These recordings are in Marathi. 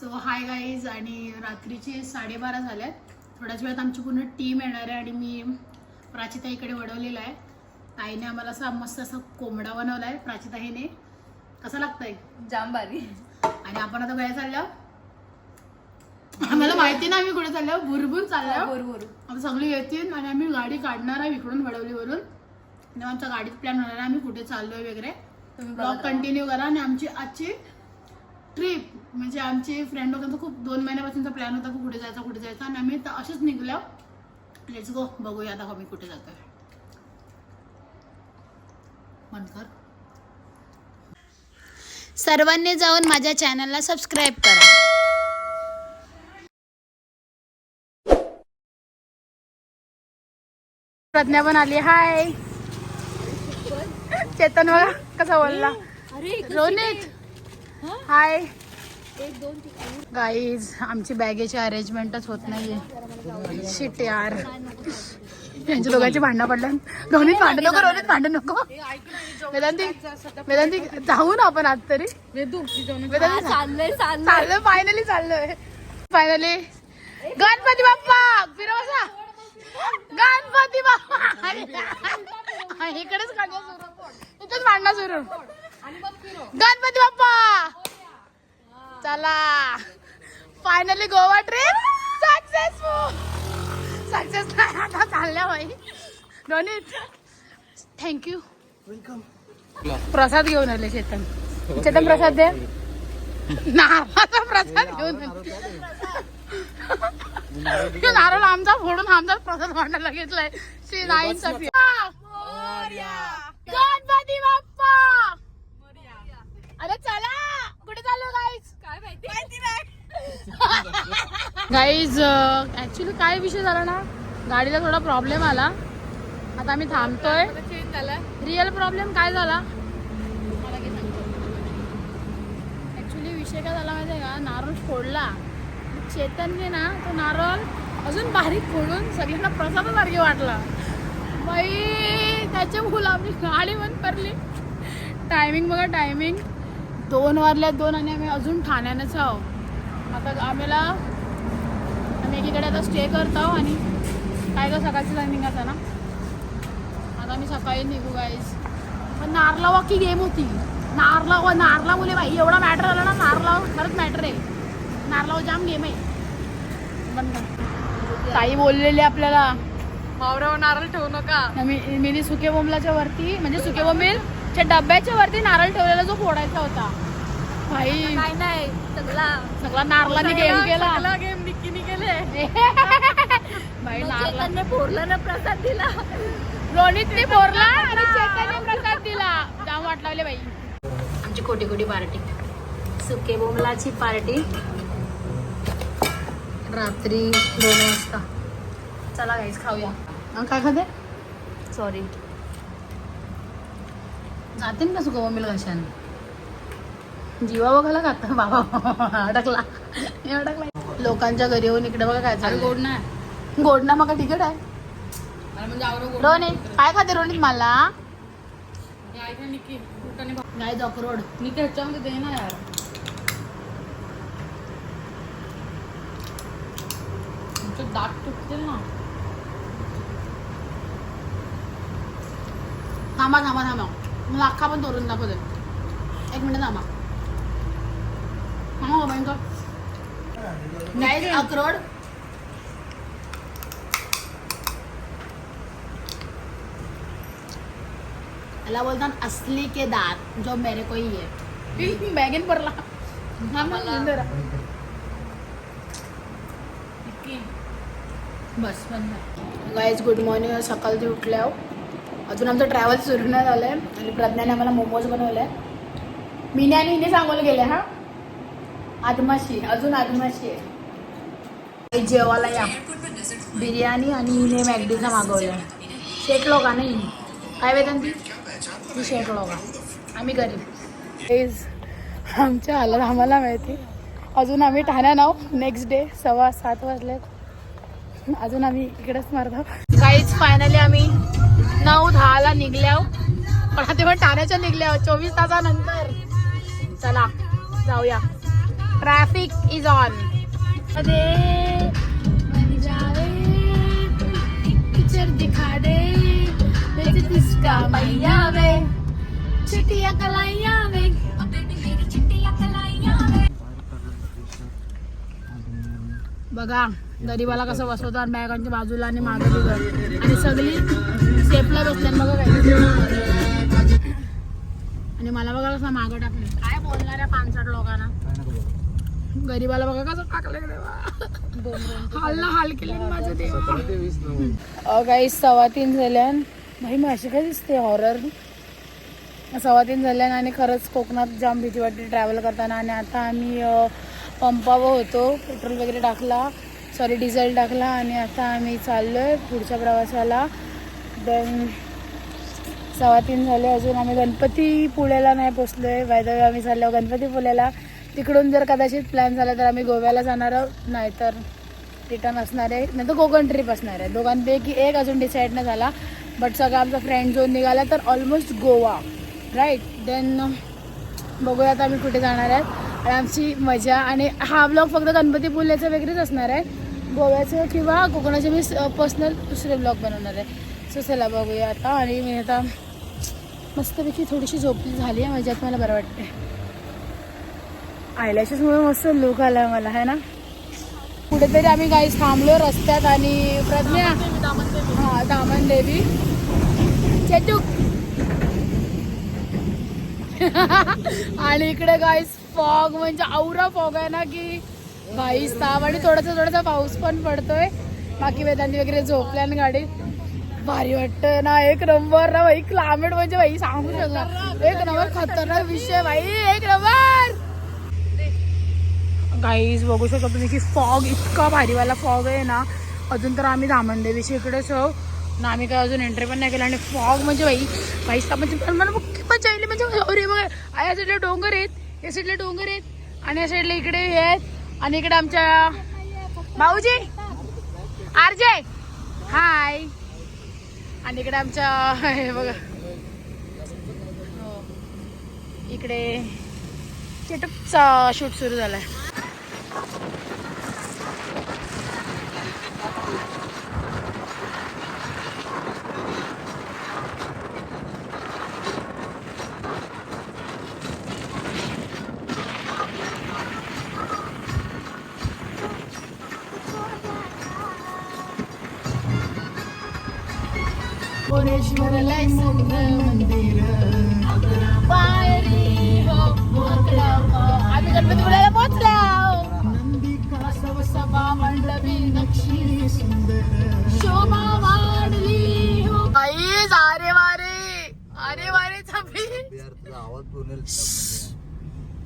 सो हाय गाईज आणि रात्रीचे साडेबारा झाल्यात थोड्याच वेळात आमची पूर्ण टीम येणार आहे आणि मी प्राचिताईकडे वळवलेला आहे. ताईने आम्हाला असा मस्त असा कोंबडा बनवला आहे प्राचिताईने. कसा लागतंय? जाम भारी आणि आपण आता काय चाललो? आम्हाला माहिती नाही आम्ही कुठे चाललो. भुरभुर चाललो. बरोबर आता सगळे येतील आणि आम्ही गाडी काढणार आहे इकडून वडवलीवरून आणि आमचा गाडीत प्लॅन होणार आहे आम्ही कुठे चाललोय वगैरे. ब्लॉग. कंटिन्यू करा आणि आमची आजची ट्रिप म्हणजे आमचे फ्रेंड लोकांचा खूप दोन महिन्यापासूनचा प्लॅन होता की कुठे जायचा कुठे जायचा. आणि आम्ही तर असेच निघलो. लेट्स गो बघूया आता आम्ही कुठे जातोय. बंद कर. सर्वांनी जाऊन माझ्या चॅनलला सबस्क्राईब करा. प्रज्ञा पण आली. हाय चेतन बघा कसा बोलला. अरे रोनित. हाय गाईज आमची बॅगेची अरेंजमेंटच होत नाहीये. शिट यार. यांच्या दोघांची भांडणं पडलं रोहित भांडण नको रोहित भांडण नको. वेदांती वेदांती जाऊ ना आपण आज तरी. चाललंय फायनली चाललोय. फायनली गणपती बाप्पा फिरवसा गणपती बाप्पा. इकडेच काढणं सुरू. इथेच भांडणं सुरू. गणपती बाप्पा. चला. Finally Goa trip successful success नाही आता चालल्या बाई. रोनित थँक्यू प्रसाद घेऊन आले चेतन. चेतन प्रसाद दे. नारळाचा प्रसाद घेऊन आले. नारळ आमचा फोडून आमचा प्रसाद मांडायला घेतलाय. श्री नाईंचा गणपती बाप्पा. अरे चला कुठे माहिती माहिती गाईज ऍक्च्युली काय विषय झाला ना? गाडीला थोडा प्रॉब्लेम आला. आता आम्ही थांबतोय. रिअल प्रॉब्लेम काय झाला? ऍक्च्युली विषय काय झाला माहिती आहे का? नारळ फोडला. चेतनने ना तो नारळ अजून बारीक फोडून सगळ्यांना प्रसादासारखी वाटला. बाई त्याच्या मुलं आम्ही गाडी बंद करली. टायमिंग बघा टायमिंग दोन वाजल्यात दोन आणि आम्ही अजून ठाण्यानंच आहो. आता आम्हाला आम्ही एकीकडे आता स्टे करतो आणि काय का सकाळची टायमिंग आता ना? आता आम्ही सकाळी निघू गाईज पण नारला वाकी गेम होती. नारला व नारला मुले बाई एवढा मॅटर आला ना नारला खरंच मॅटर आहे. नारला जाम गेम आहे. बंद. ताई बोललेली आपल्याला. मावरावर नारळ ठेवू नका. मी मिनी सुके बोंबलाच्या वरती म्हणजे सुके बोंबीलच्या डब्याच्या वरती नारळ ठेवलेला जो फोडायचा होता. भाई. काय नाही सगळा सगळा नारळाने गेम केला. सगळा गेम निक्कीने केले. भाई नारळा चेतनने फोडलं ना प्रसाद दिला. रोनितने बोरला आणि चेतनने प्रसाद दिला. जाम वाट लावले बाई. आमची कोटी कोटी पार्टी. सुके बोमलाची पार्टी. रात्री दोन वाजता. चला गाईस खाऊया. काय खाते? सॉरी जाते ना सुका बोंबील कशाने जीवा बघायला खाता बाबा अडकला. अडकला. लोकांच्या घरी येऊन इकडे बघा काय चालू गोड नाही गोड ना मग तिकट आहे रोनित काय खाते रोनित मला गाय अक्रोड मी त्याच्यामध्ये दे ना यार. दात तुटतील ना. थांबा थांबा थांबा. मला अख्खा पण तोरून दाखवते एक मिनिट थांबा. थांबा बाबा गाय अक्रोड. याला बोलतात असली के दात जो मेरे को ही है. बॅगेन पडला. बस. बंद गाईज गुड मॉर्निंग सकाळची उठल्या अजून आमचं ट्रॅव्हल सुरू नाही झालंय. आणि प्रज्ञाने आम्हाला मोमोज बनवले मीने आणि हिने सांगून गेले हा? आदमाशी अजून आदमाशी आहे. जेवायला या. बिर्याणी आणि हिने मॅगडीचा मागवलं शेकलो का नाही काय वेदांती ती? शेकलो का आम्ही गरीब. प्लीज आमच्या हालत आम्हाला माहिती. अजून आम्ही ठाण्यात आहो नेक्स्ट डे सव्वा सात वाजले अजून आम्ही इकडेच मारतो काहीच फायनली आम्ही नऊ दहाला निघल्याव पण आता पण ठाण्याच्या निघल्या चोवीस तासानंतर. चला जाऊया. ट्रॅफिक इज ऑन अरे. पिक्चर दिखा दे. मैया वे? चिटिया कलाइया वे. बघा. गरीबाला कसं बसवतो आणि बॅगांच्या बाजूला आणि मागे बिघड आणि सगळी स्टेपला बसल्या बघा काय आणि मला बघा कसं मागं टाकले काय बोलणार आहे पानसाठ लोकांना. गरीबाला बघा कसं टाकलं देवा हाल ना हाल केले माझं देवा. काही सव्वा तीन झाल्यान. भाई माशी काय दिसते हॉरर सव्वा तीन झाल्यान आणि खरंच कोकणात जाम भीती वाटते ट्रॅव्हल करताना. आणि आता आम्ही पंपावर होतो पेट्रोल वगैरे टाकला. सॉरी डिझेल टाकला आणि आता आम्ही चाललो आहे पुढच्या प्रवासाला. देन सव्वा तीन झाले अजून. आम्ही गणपती पुण्याला नाही आहे वायदळ आम्ही चाललो गणपती पुण्याला तिकडून जर कदाचित प्लॅन झाला तर आम्ही गोव्याला जाणार आहोत. नाहीतर रिटर्न असणार आहे. नाही तर कोकण ट्रिप असणार आहे. दोघांपैकी एक अजून डिसाईड नाही झाला. बट सगळा आमचा फ्रेंड जो निघाला तर ऑलमोस्ट गोवा. राईट देन बघूया आता आम्ही कुठे जाणार आहेत. आणि आमची मजा आणि हा ब्लॉग फक्त गणपती पुल्याचा वेगळीच असणार आहे. गोव्याचं किंवा कोकणाचे मी पर्सनल दुसरे ब्लॉग बनवणार आहे. सो चला बघूया आता. आणि मी आता मस्तपैकी थोडीशी झोपली झाली आहे म्हणजे माझ्यात मला बरं वाटते आयलॅशेसमुळे मस्त लुक आला आहे मला है ना? कुठेतरी आम्ही गाईस थांबलो रस्त्यात आणि प्रज्ञा हा दामन देवी. चेटूक आणि इकडे गाईस फॉग म्हणजे औरा फॉग आहे ना की बाईस ताप आणि थोडासा थोडासा पाऊस पण पडतोय. बाकी वेदांनी वगैरे झोपल्यान गाडीत भारी वाटतं ना एक नंबर ना भाई क्लायमेट म्हणजे भाई सांगू शकता एक नंबर खतरनाक विषय भाई एक नंबर! गाईज बघू शकता तुम्ही की फॉग इतका भारीवाला फॉग आहे ना. अजून तर आम्ही धामणदेवीशी इकडेच आहो ना आम्ही काय अजून एंट्री पण नाही केलं आणि फॉग म्हणजे बाई बाई म्हणजे मला मुख्य मजा येईल म्हणजे अरे बघा या साईडला डोंगर आहेत. या साईडला डोंगर आहेत. आणि या साईडला इकडे हे आहेत. आणि इकडे आमच्या भाऊजी. आरजे. हाय. आणि इकडे आमच्या हे बघा. हो. इकडे चेटपचा शूट सुरू झालाय. कोरेश्वरला मंदिर पायरी हो आम्ही गणपतीपुळ्याला पोहोचलो बसव सभा नक्षी शोभा वाढली अरे वारे अरे वारे छबी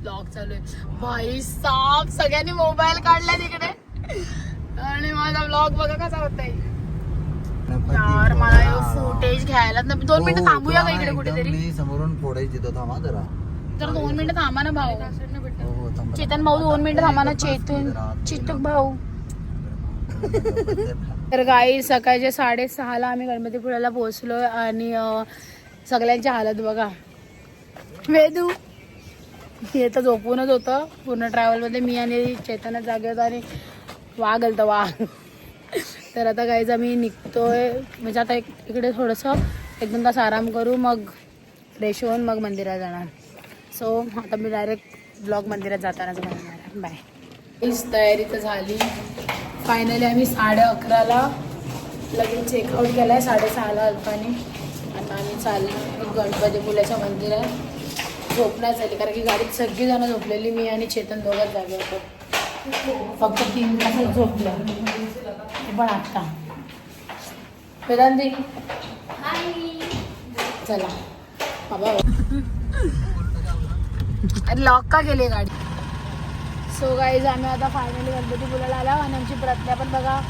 ब्लॉग चालू आहे भाई साप सगळ्यांनी मोबाईल काढला तिकडे आणि माझा ब्लॉग बघा कसा होता यार मला घ्यायला ना- दोन मिनिटं थांबूया का इकडे कुठेतरी? मी समोरून फोडायची तो थांबा जरा. तर दोन मिनिटं थांबा ना भाऊ. हो हो चेतन भाऊ दोन मिनिटं थांबा ना चेतून चितूक भाऊ. तर गाई सकाळच्या साडेसहाला आम्ही गणपतीपुळ्याला पोहोचलो आणि सगळ्यांची हालत बघा. वेदू हे तर झोपूनच होतं. पूर्ण ट्रॅव्हलमध्ये मी आणि चेतनच जागे होतो आणि वाघ आलतं वाघ. तर आता काहीच आम्ही निघतोय. म्हणजे आता एक इकडे थोडंसं एक दोन तास आराम करू मग फ्रेश होऊन मग मंदिरात जाणार. सो आता मी डायरेक्ट ब्लॉग मंदिरात जातानाच बनवणार बाय हीच तयारी तर झाली. फायनली आम्ही साडे अकराला लगेच चेकआउट केला आहे साडेसहाला अल्पाने. आता आम्ही चाललो गणपती पुल्याच्या मंदिरात. झोपण्यात झाली कारण की गाडीत सगळीजणं झोपलेली मी आणि चेतन दोघंच जागे होतो. फक्त तीन तास झोपलं. ते पण आत्ता वेदांती चला. बाबा लॉक का गेली गाडी? सो गाईज आम्ही आता फायनली गणपतीपुळ्याला आलो. आणि आमची प्रज्ञा पण बघा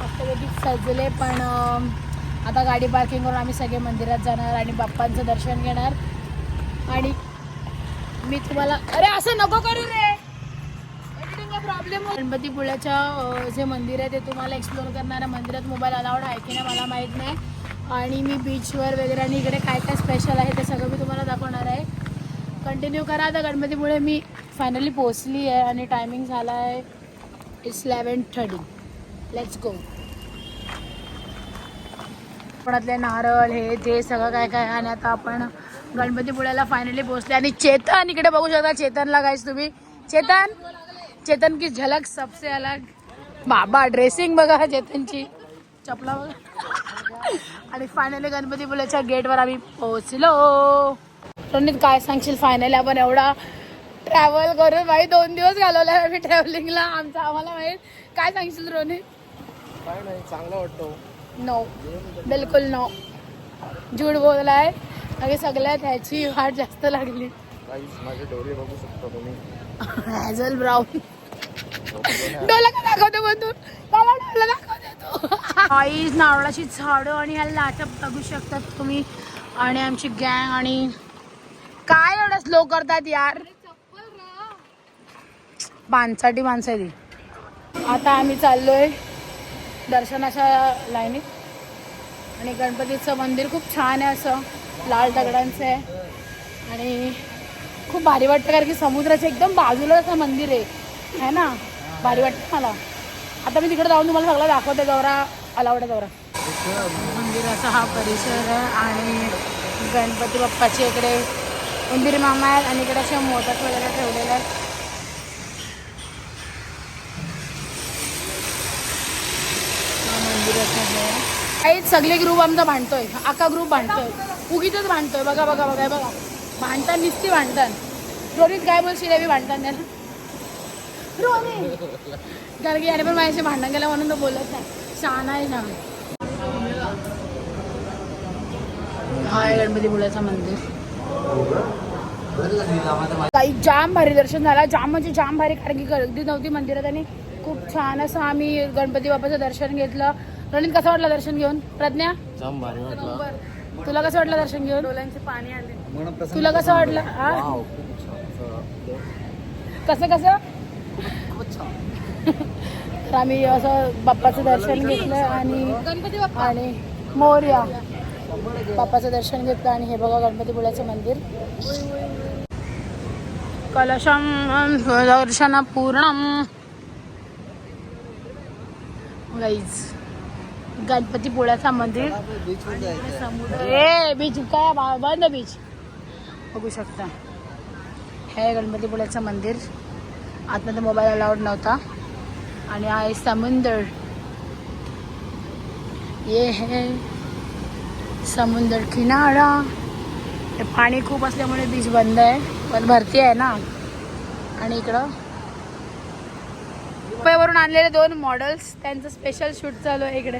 मस्तपैकी सजले पण आता गाडी पार्किंग करून आम्ही सगळे मंदिरात जाणार आणि बाप्पांचं दर्शन घेणार. आणि मी तुम्हाला अरे असं नको करू रे! प्रॉब्लेम गणपतीपुळ्याच्या जे मंदिर आहे ते तुम्हाला एक्सप्लोर करणाऱ्या मंदिरात मोबाईल अलाउड आहे की नाही मला माहीत नाही. आणि मी बीचवर वगैरे आणि इकडे काय काय स्पेशल आहे ते सगळं मी तुम्हाला दाखवणार आहे. कंटिन्यू करा आता गणपतीमुळे मी फायनली पोचली आहे आणि टायमिंग झाला आहे it's eleven thirty let's go कोकणातले नारळ हे ते सगळं काय काय आणि आता आपण गणपतीपुळ्याला फायनली पोहोचले आणि चेतन इकडे बघू शकता. चेतनला गायस तुम्ही. चेतन? चेतन की झलक सबसे अलग. बाबा ड्रेसिंग बघा चेतनची. चपला बघा. आणि फायनली गणपतीपुळ्याच्या गेटवर आम्ही पोहोचलो. रोनित काय सांगशील फायनली आपण एवढा ट्रॅव्हल करून भाई दोन दिवस घालवला आम्ही ट्रॅव्हलिंगला आमचं आम्हाला माहीत. काय सांगशील रोनित काय नाही चांगला वाटतो नो बिलकुल नो झूट बोललाय. आणि सगळ्यात ह्याची वाट जास्त लागली. काहीच माझे डोळे बघू शकता तुम्ही. हॅझल ब्राऊन डोला का दाखवतो बंधू मला डोला दाखवतो आईज नारळाची झाडं आणि ह्या लाटा बघू शकतात तुम्ही. आणि आमची गँग आणि काय एवढं स्लो करतात यार? पानसाठी माणसं ती आता आम्ही चाललोय दर्शनाच्या लाईनीत आणि गणपतीचं मंदिर खूप छान आहे असं. लाल दगडांचं आहे. आणि खूप भारी वाटतं कारण की समुद्राच्या एकदम बाजूला असं मंदिर आहे. है ना? भारी वाटतं मला. आता मी तिकडे जाऊन तुम्हाला सगळं दाखवते दौरा अलावडा दौरा. मंदिराचा हा परिसर आहे आणि गणपती बाप्पाचे इकडे उंदीर मामा आहेत आणि इकडे असे मोदक वगैरे ठेवलेले आहेत. काही सगळे ग्रुप आमचा भांडतोय. आका ग्रुप भांडतोय. उगीच भांडतोय. बघा बघा बघा बघा. भांडतात निस्ती भांडतात रोहित काय बोलशील मी भांडतात त्याला रोहित! कारण की याने पण माझ्याशी भांडण केलं म्हणून तो बोलत नाही. शहाणा आहे ना हा आहे गणपती बुलाचं मंदिर. काही जाम भारी दर्शन झाला. जाम म्हणजे जाम भारी कारण की गर्दी नव्हती मंदिरात आणि खूप छान असं आम्ही गणपती बाप्पाचं दर्शन घेतलं. रणित कसं वाटलं दर्शन घेऊन? प्रज्ञा? जाम भारी वाटला. तुला कसं वाटलं दर्शन घेऊन? डोळ्यांचे पाणी आले. तुला कसं वाटलं? हा? छान. कसं कसं? खूपच छान. तर आम्ही असं बाप्पाचं दर्शन घेतलं आणि आणि मोर्या. बाप्पाचं दर्शन घेतलं आणि हे बघा गणपतीपुळ्याचं मंदिर. कलशम दर्शन पूर्ण. गाईज गणपतीपुळ्याचा मंदिर. ए बीच काय बंद बीच बघू शकता. हे गणपती गणपतीपुळ्याचं मंदिर. आतमध्ये मोबाईल अलाउड नव्हता. आणि आय आहे समुंदर. ये है समुंदर किनारा. पाणी खूप असल्यामुळे बीच बंद आहे पण भरती आहे ना. आणि इकडं मुंबईवरून आणलेले दोन मॉडेल्स त्यांचं स्पेशल शूट चालू आहे इकडे.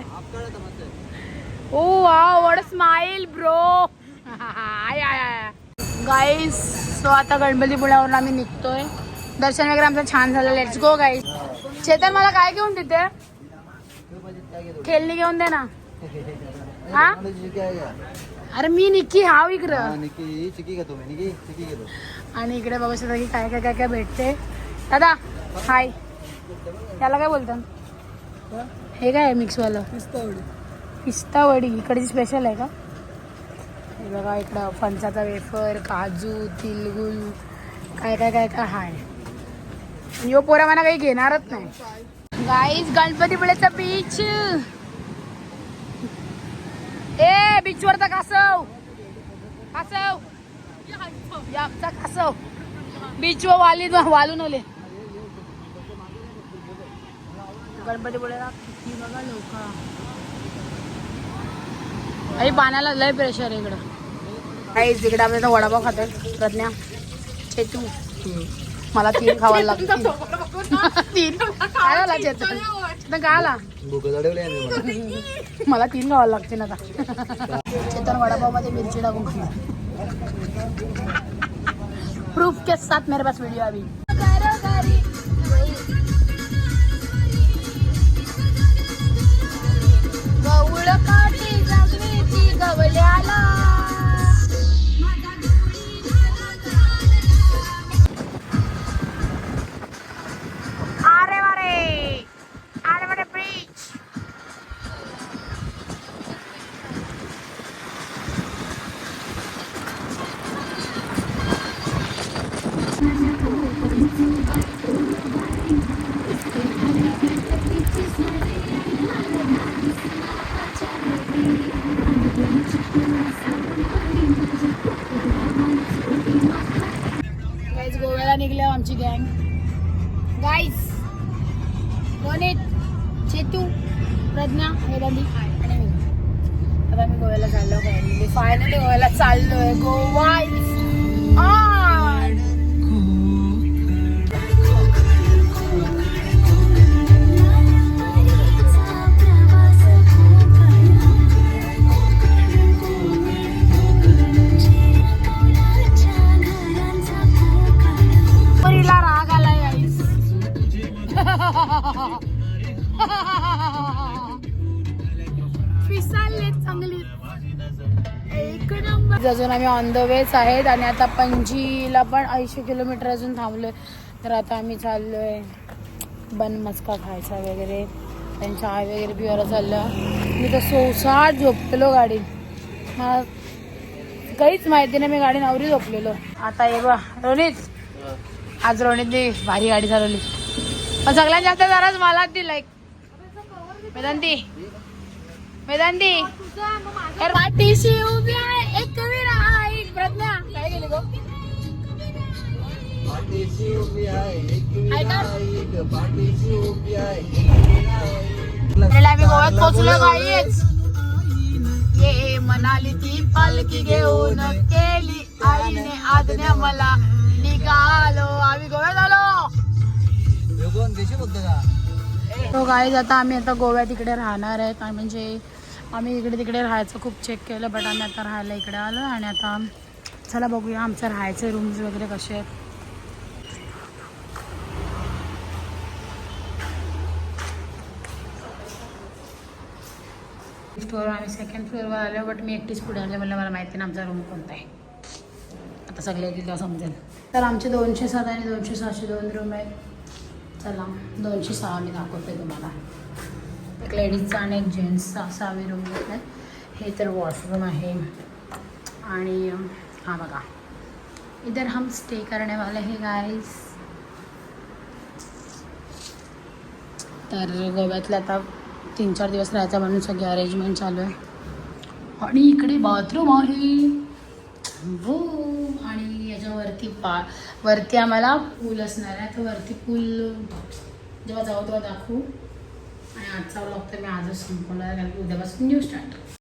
ओ वा वड smile bro hi hi guys so आता गणपतीपुळ्यावरून आम्ही निघतोय. दर्शन वगैरे आमचं छान झालं. लेट्स गो गाईस चेतन मला काय घेऊन तिथे खेळणी घेऊन दे ना. हा? अरे मी निक्की हाव इकडं. आणि इकडे बघू शकता की काय काय काय काय भेटते. दादा हाय त्याला काय बोलतात हे काय आहे मिक्सवालं पिस्ता वडी इकडची स्पेशल आहे का? हे बघा इकडं फणसाचा वेफर काजू तिलगुल काय काय काय काय हाय. यो पोरा मला काही घेणारच नाही. गाईज गणपतीपुळेचा बीच ए बीच वरचा कासव. कासव कासव. बीच व वाली वालून आले गणपतीपुळेला किती बघा लोक. आणि पाण्याला लय प्रेशर आहे इकडं. काही तिकडे आता वडापाव खातोय. प्रज्ञा चेतू. मला तीन खावायला लागतील. तीन. काय झाला चेतन काय आला. मला. मला तीन खावायला लागतील आता. चेतन वडापावमध्ये मिरची टाकून खाणार. प्रूफ के साथ मेरे पास वीडियो अभी गोव्याला निघल्या आमची गँग गाईज रोनित चेतू प्रज्ञा वेदांती आणि मी. आता मी गोव्याला चाललो फायनली गोव्याला चाललोय. गोवा अजून आम्ही ऑन द वेच आहेत आणि आता पणजीला पण ऐंशी किलोमीटर अजून थांबलोय. तर आता आम्ही चाललोय बन मस्का खायचा वगैरे त्यांच्या आई वगैरे पिवायला चाललं. मी तर सोसाट झोपलेलो गाडी. मला काहीच माहिती नाही मी गाडी नवरी झोपलेलो. आता ये बा रोनित. आज रोनितने भारी गाडी चालवली. पण सगळ्यात जास्त जराच मला ती लाईक वेदांती वेदांती यार पाठीशी उभी आहे एक विराई प्रज्ञा. काय गेली गो? पाठीशी उभी आहे एक ऐका. विनायक, पाठीशी उभी आहे. आपल्याला आम्ही गोव्यात पोहोचलो गाईच. ये मनाली ती पालखी घेऊन केली आईने आज्ञा मला. निघालो आम्ही गोव्यात आलो. तो गाईज आता आम्ही आता गोव्यात इकडे राहणार आहे काय म्हणजे आम्ही इकडे तिकडे राहायचं खूप चेक केलं बट आम्ही आता राहायला इकडे आलो आणि आता चला बघूया आमचं राहायचे रूम्स वगैरे कसे आहेत. फ्लोअर आम्ही सेकंड फ्लोअरवर आलो बट मी एकटीच पुढे आले म्हणलं मला माहिती नाही आमचा रूम कोणता आहे. आता सगळे येतील समजेल. तर आमचे दोनशे सात आणि दोनशे सहाशे दोन रूम आहेत. चला दोनशे सहा मी दाखवते तुम्हाला. एक लेडीजचा आणि एक जेंट्सचा असा आम्ही रूम घेतला हे तर वॉशरूम आहे. आणि हा बघा. इधर हम स्टे करने वाले हैं गाईज तर गोव्यातले आता तीन चार दिवस राहायचा म्हणून सगळी अरेंजमेंट चालू आहे. आणि इकडे बाथरूम आहे. वो आणि याच्यावरती पा वरती आम्हाला पूल असणार आहे. तर वरती पूल जेव्हा जाऊ तेव्हा दाखवू. आजचा ब्लॉग तर मी आजच संपवणार कारण की उद्यापासून न्यू स्टार्ट